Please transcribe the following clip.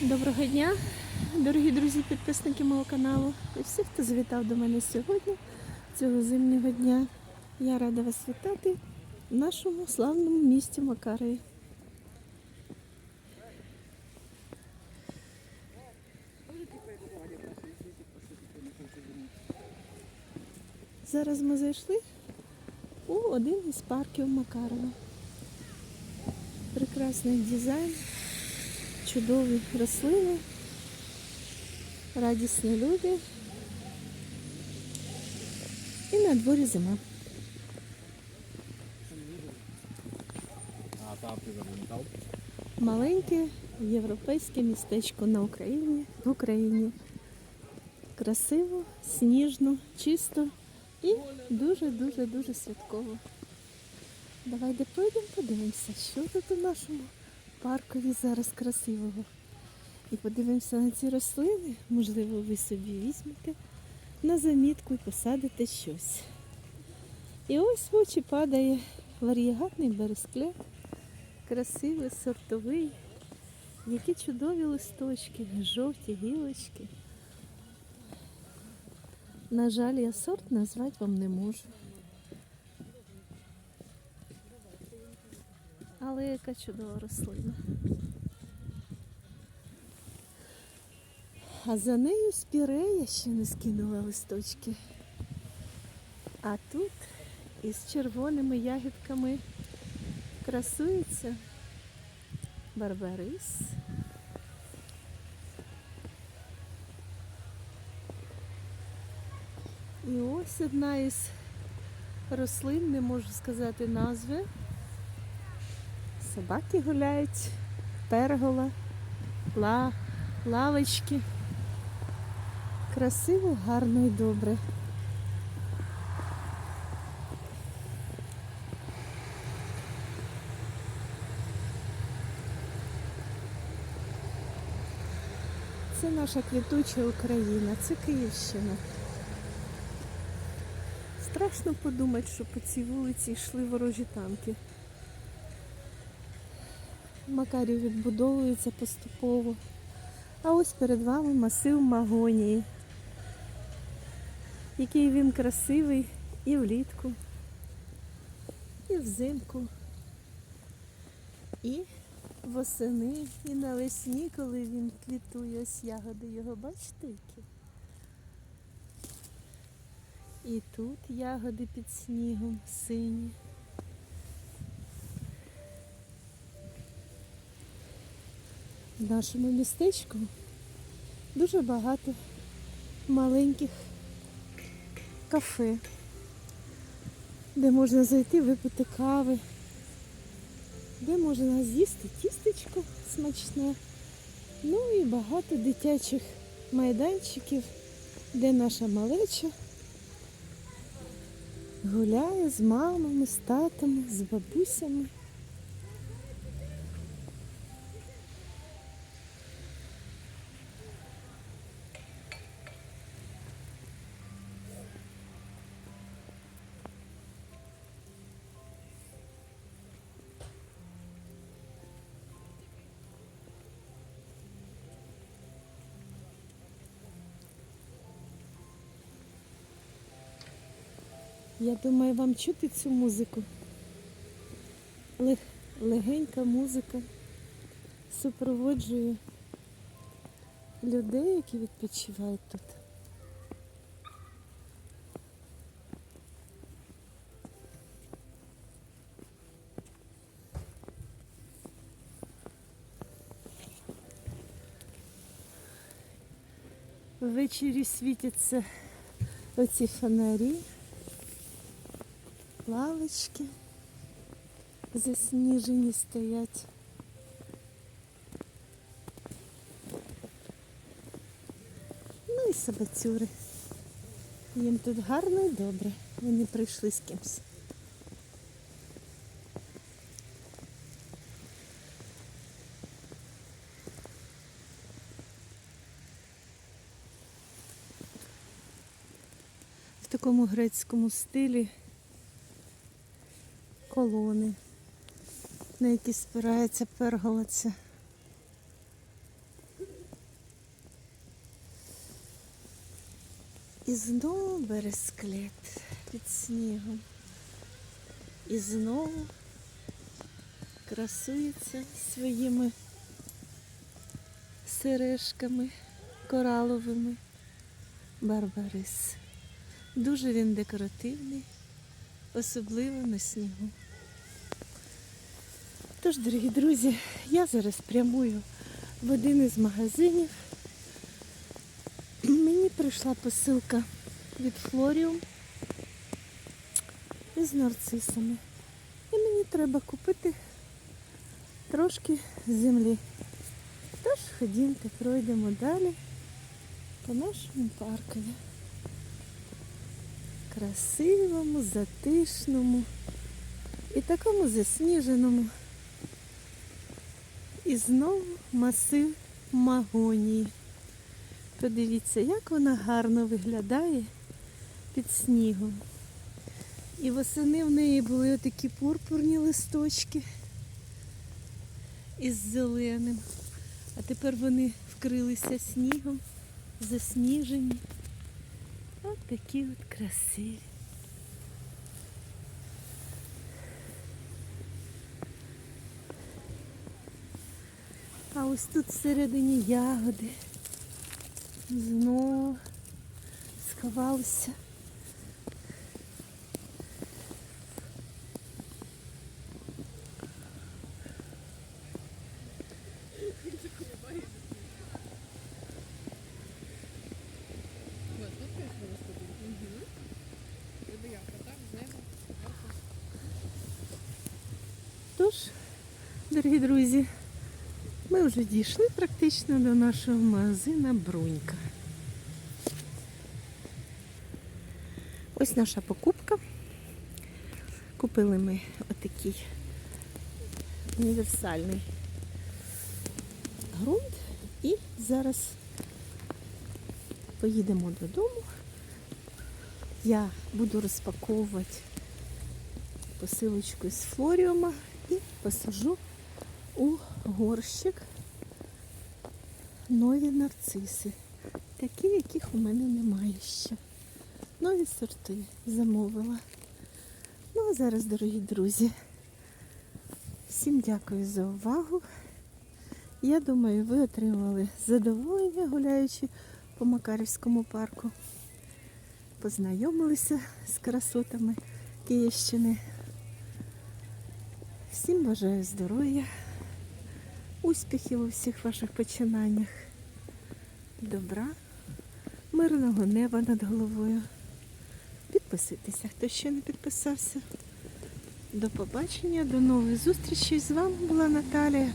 Доброго дня, дорогі друзі, підписники мого каналу і всі, хто завітав до мене сьогодні, цього зимнього дня. Я рада вас вітати в нашому славному місті Макарії. Зараз ми зайшли у один із парків Макарова. Прекрасний дизайн, чудові рослини, радісні люди. І на дворі зима. Маленьке європейське містечко на Україні в Україні. Красиво, сніжно, чисто і дуже-дуже дуже святково. Давайте пройдемо, подивимося, що тут у нашому паркові зараз красивого. І подивимося на ці рослини. Можливо, ви собі візьмете на замітку і посадите щось. І ось в очі падає варієгатний бересклет красивий, сортовий. Які чудові листочки, жовті гілочки. На жаль, я сорт назвати вам не можу. Але яка чудова рослина. А за нею спірея ще не скинула листочки. А тут із червоними ягідками красується барбарис. І ось одна із рослин, не можу сказати назви. Собаки гуляють, пергола, ла, лавочки. Красиво, гарно і добре. Це наша квітуча Україна, це Київщина. Страшно подумати, що по цій вулиці йшли ворожі танки. Макарів відбудовується поступово. А ось перед вами масив магонії. Який він красивий і влітку, і взимку, і восени, і навесні, коли він квітує, ось ягоди його, бачите які? І тут ягоди під снігом сині. В нашому містечку дуже багато маленьких кафе, де можна зайти випити кави, де можна з'їсти тістечко смачне, ну і багато дитячих майданчиків, де наша малеча гуляє з мамами, з татами, з бабусями. Я думаю, вам чути цю музику. Лег- Легенька музика супроводжує людей, які відпочивають тут. Ввечері світяться оці фонарі лавочки засніжені стоять. Ну і собацюри. Їм тут гарно і добре. Вони прийшли з кимсь. В такому грецькому стилі колони, на які спирається перголиця. І знову бересклет під снігом. І знову красується своїми сережками кораловими барбарис. Дуже він декоративний, особливо на снігу. Тож, дорогі друзі, я зараз прямую в один із магазинів. Мені прийшла посилка від Флоріум із нарцисами. І мені треба купити трошки землі. Тож ходімте, пройдемо далі по нашому паркові. Красивому, затишному і такому засніженому. І знову масив магонії. Подивіться, як вона гарно виглядає під снігом. І восени в неї були отакі пурпурні листочки із зеленим. А тепер вони вкрилися снігом, засніжені. От такі от красиві. А ось тут всередині ягоди. Знову сховалися. Тож, дорогі друзі, ми вже дійшли практично до нашого магазина Брунька. Ось наша покупка. Купили ми отакий універсальний ґрунт і зараз поїдемо додому. Я буду розпаковувати посилочку з флоріума і посажу у горщик нові нарциси. Такі, яких у мене немає ще. Нові сорти замовила. Ну а зараз, дорогі друзі, всім дякую за увагу. Я думаю, ви отримали задоволення, гуляючи по Макарівському парку. Познайомилися з красотами Київщини. Всім бажаю здоров'я, успіхів у всіх ваших починаннях, добра, мирного неба над головою. Підписуйтеся, хто ще не підписався. До побачення, до нових зустрічей. З вами була Наталія.